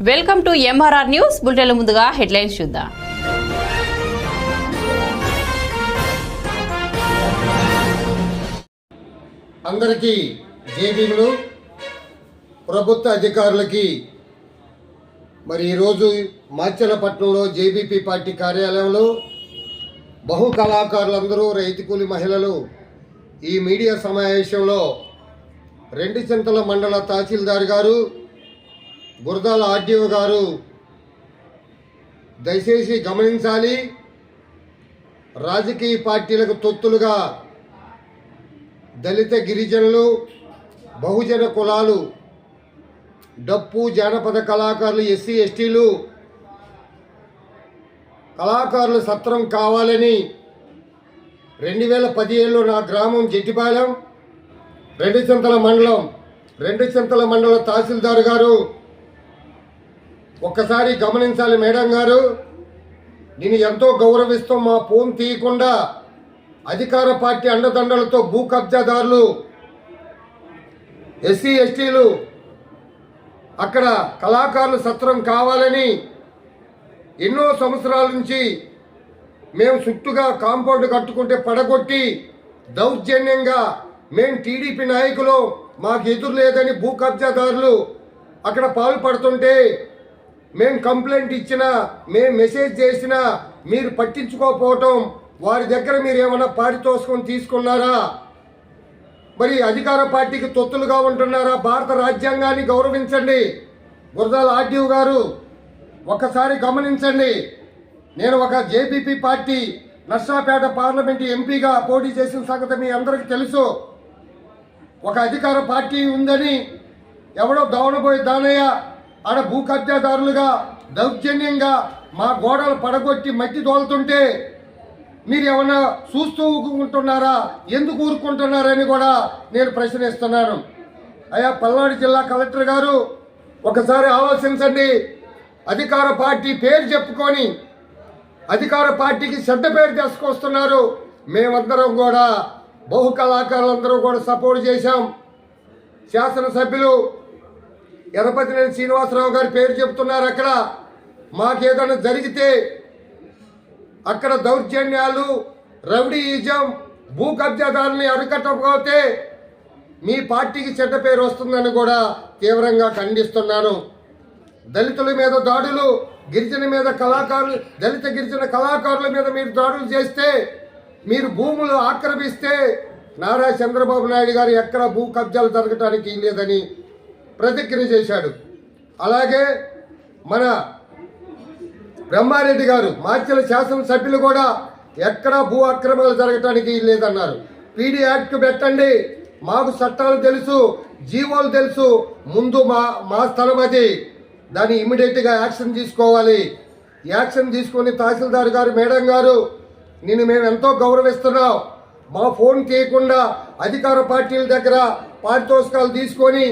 Welcome to MRR news bulletin ముందుగా headlines చూద్దాం. అందరికీ జేబీలు ప్రభుత్వ అధికారులకి మరి ఈరోజు మాచలపట్నంలో జేబీపీ పార్టీ కార్యాలయంలో బహు కళాకారులందరూ రైతు కూలి మహిళలు ఈ మీడియా సమావేశంలో రెండు చింతల మండల తహసీల్దార్ గారు గురదాల ఆర్డీఓ గారు దయచేసి గమనించాలి. రాజకీయ పార్టీలకు తొత్తులుగా దళిత గిరిజనులు బహుజన కులాలు డప్పు జానపద కళాకారులు ఎస్సీ ఎస్టీలు కళాకారులు సత్రం కావాలని రెండు వేల పదిహేడులో నా గ్రామం జెట్టిపాలెం రెండు చింతల మండలం రెండు చింతల మండల తహసీల్దార్ గారు ఒక్కసారి గమనించాలి మేడం గారు. నేను ఎంతో గౌరవిస్తూ మా ఫోన్ తీయకుండా అధికార పార్టీ అండదండలతో భూ కబ్జాదారులు ఎస్సీ ఎస్టీలు అక్కడ కళాకారులు సత్రం కావాలని ఎన్నో సంవత్సరాల నుంచి మేము చుట్టుగా కాంపౌండ్ కట్టుకుంటే పడగొట్టి దౌర్జన్యంగా మేము టీడీపీ నాయకులు మాకు ఎదురు లేదని భూ కబ్జాదారులు అక్కడ పాల్పడుతుంటే మేము కంప్లైంట్ ఇచ్చినా మేము మెసేజ్ చేసినా మీరు పట్టించుకోకపోవటం వారి దగ్గర మీరు ఏమైనా పారితోషికం తీసుకున్నారా? మరి అధికార పార్టీకి తొత్తులుగా ఉంటున్నారా? భారత రాజ్యాంగాన్ని గౌరవించండి. గురదాల ఆర్డీఓ గారు ఒక్కసారి గమనించండి. నేను ఒక జేబీపీ పార్టీ నర్సాపేట పార్లమెంట్ ఎంపీగా పోటీ చేసిన సంగతి మీ అందరికీ తెలుసు. ఒక అధికార పార్టీ ఉందని ఎవడో దవనబోయి దానయ్య ఆడ భూ కబ్జాదారులుగా దౌర్జన్యంగా మా గోడలు పడగొట్టి మట్టి తోలుతుంటే మీరు ఏమన్నా చూస్తూ ఊరుకుంటున్నారా ఎందుకు ఊరుకుంటున్నారని కూడా నేను ప్రశ్నిస్తున్నాను. అయ్యా పల్నాడు జిల్లా కలెక్టర్ గారు ఒకసారి ఆలోచించండి. అధికార పార్టీ పేరు చెప్పుకొని అధికార పార్టీకి చెడ్డ పేరు తీసుకొస్తున్నారు మేమందరం కూడా బహు కళాకారులందరూ కూడా సపోర్ట్ చేశాం. శాసనసభ్యులు ఎర్రపతినేని శ్రీనివాసరావు గారి పేరు చెప్తున్నారు అక్కడ. మాకేదైనా జరిగితే అక్కడ దౌర్జన్యాలు రౌడీయిజం భూ కబ్జాదారుని అరికట్టకపోతే మీ పార్టీకి చెడ్డ పేరు వస్తుందని కూడా తీవ్రంగా ఖండిస్తున్నాను. దళితుల మీద దాడులు గిరిజన మీద కళాకారులు దళిత గిరిజన కళాకారుల మీద మీరు దాడులు చేస్తే మీరు భూములు ఆక్రమిస్తే నారా చంద్రబాబు నాయుడు గారు ఎక్కడ భూ కబ్జాలు జరగటానికి లేదని ప్రతిజ్ఞ చేశాడు. అలాగే మన బ్రహ్మారెడ్డి గారు మార్చిల శాసనసభ్యులు కూడా ఎక్కడా భూ అక్రమాలు జరగటానికి లేదన్నారు పీడీ యాక్ట్ పెట్టండి. మాకు చట్టాలు తెలుసు జీవోలు తెలుసు. ముందు మా మా స్థలం అది. దాన్ని ఇమీడియట్గా యాక్షన్ తీసుకోవాలి. యాక్షన్ తీసుకొని తహసీల్దార్ గారు మేడం గారు నిన్ను మేము ఎంతో గౌరవిస్తున్నాం. మా ఫోన్ చేయకుండా అధికార పార్టీల దగ్గర పారితోషికాలు తీసుకొని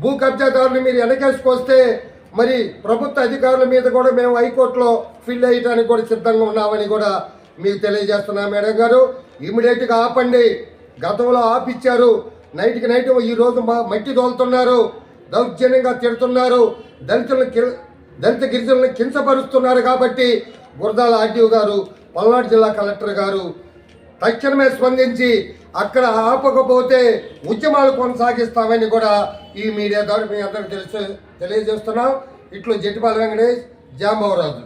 భూ కబ్జాదారులు మీరు వెనకేసుకొస్తే మరి ప్రభుత్వ అధికారుల మీద కూడా మేము హైకోర్టులో ఫిల్ అయ్యడానికి కూడా సిద్ధంగా ఉన్నామని కూడా మీకు తెలియజేస్తున్నా మేడం గారు. ఇమీడియట్గా ఆపండి. గతంలో ఆపిచ్చారు. నైట్కి నైట్ ఈ రోజు మా మట్టి తోలుతున్నారు. దౌర్జన్యంగా తిడుతున్నారు. దళితులను దళిత గిరిజనులను కించపరుస్తున్నారు కాబట్టి గురదాల ఆర్డీఓ గారు పల్నాడు జిల్లా కలెక్టర్ గారు తక్షణమే స్పందించి అక్కడ ఆపకపోతే ఉద్యమాలు కొనసాగిస్తామని కూడా ఈ మీడియా ద్వారా మీ అందరికి తెలుసు తెలియజేస్తున్నాం. ఇట్లు జెట్టిపాల వెంకటేష్ జాంబవరాజు